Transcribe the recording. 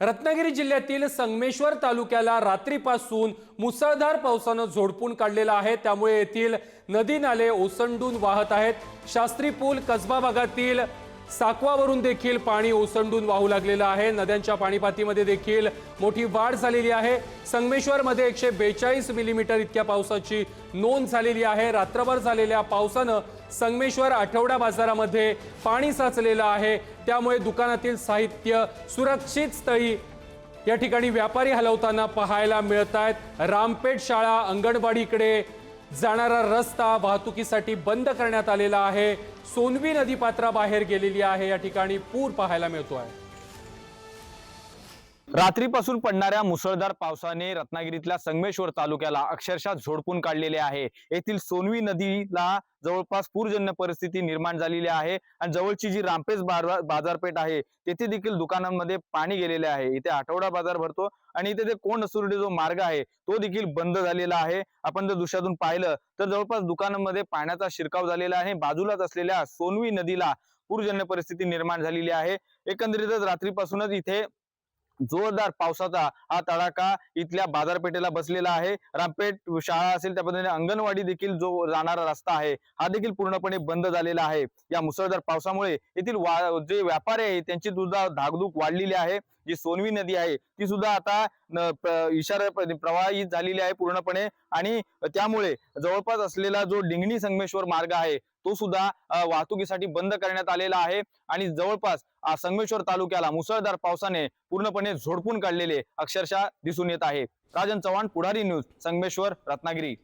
रत्नागिरी जिल्ह्यातील संगमेश्वर तालुक्याला रात्रीपासून मुसळधार पावसानं झोडपून काढलेलं आहे. त्यामुळे येथील नदी नाले ओसंडून वाहत आहेत. शास्त्री पूल कसबा भागातील साकवावरून देखील पाणी ओसंडून वाहू लागलेलं आहे. नद्यांच्या पाणीपातीमध्ये देखील मोठी वाढ झालेली आहे. संगमेश्वरमध्ये एकशे बेचाळीस मिलीमीटर इतक्या पावसाची नोंद झालेली आहे. रात्रभर झालेल्या पावसानं संगमेश्वर आठवडा बाजारामध्ये पाणी साचलेलं आहे. त्यामुळे दुकानातील साहित्य सुरक्षित स्थळी या ठिकाणी व्यापारी हलवताना पाहायला मिळत आहेत रामपेठ शाळा अंगणवाडीकडे जाणारा रस्ता वाहतुकीसाठी बंद करण्यात आलेला आहे. सोनवी नदी पात्राबाहेर गेलेली आहे. या ठिकाणी पूर पाहायला मिळतो आहे रात्रीपासून पडणाऱ्या मुसळधार पावसाने रत्नागिरीतल्या संगमेश्वर तालुक्याला अक्षरशः झोडपून काढलेले आहे. येथील सोनवी नदीला जवळपास पूरजन्य परिस्थिती निर्माण झालेली आहे आणि जवळची जी रामपेस बाजारपेठ आहे तेथे देखील दुकानांमध्ये पाणी गेलेले आहे. इथे आठवडा बाजार भरतो आणि इथे ते कोंड सुरडी जो मार्ग आहे तो देखील बंद झालेला आहे. आपण जर दृश्यातून पाहिलं तर जवळपास दुकानांमध्ये पाण्याचा शिरकाव झालेला आहे. बाजूलाच असलेल्या सोनवी नदीला पूरजन्य परिस्थिती निर्माण झालेली आहे. एकंदरीतच रात्रीपासूनच इथे जोरदार पावसाचा हा तडाखा इथल्या बाजारपेठेला बसलेला आहे. रामपेठ शाळा असेल त्या पद्धतीने अंगणवाडी देखील जो जाणारा रस्ता आहे हा देखील पूर्णपणे बंद झालेला आहे. या मुसळधार पावसामुळे येथील वा- जे व्यापारी आहे त्यांची सुद्धा धाकधूक वाढलेली आहे. जी सोनवी नदी आहे ती सुद्धा आता इशारा प्रवाहित झालेली आहे पूर्णपणे. आणि त्यामुळे जवळपास असलेला जो डिंगणी संगमेश्वर मार्ग आहे तो सुद्धा वाहतुकीसाठी बंद करण्यात आलेला आहे. आणि जवळपास संगमेश्वर तालुक्याला मुसळधार पावसाने पूर्णपणे झोडपून काढलेले अक्षरशः दिसून येत आहे. राजन चव्हाण पुढारी न्यूज संगमेश्वर रत्नागिरी.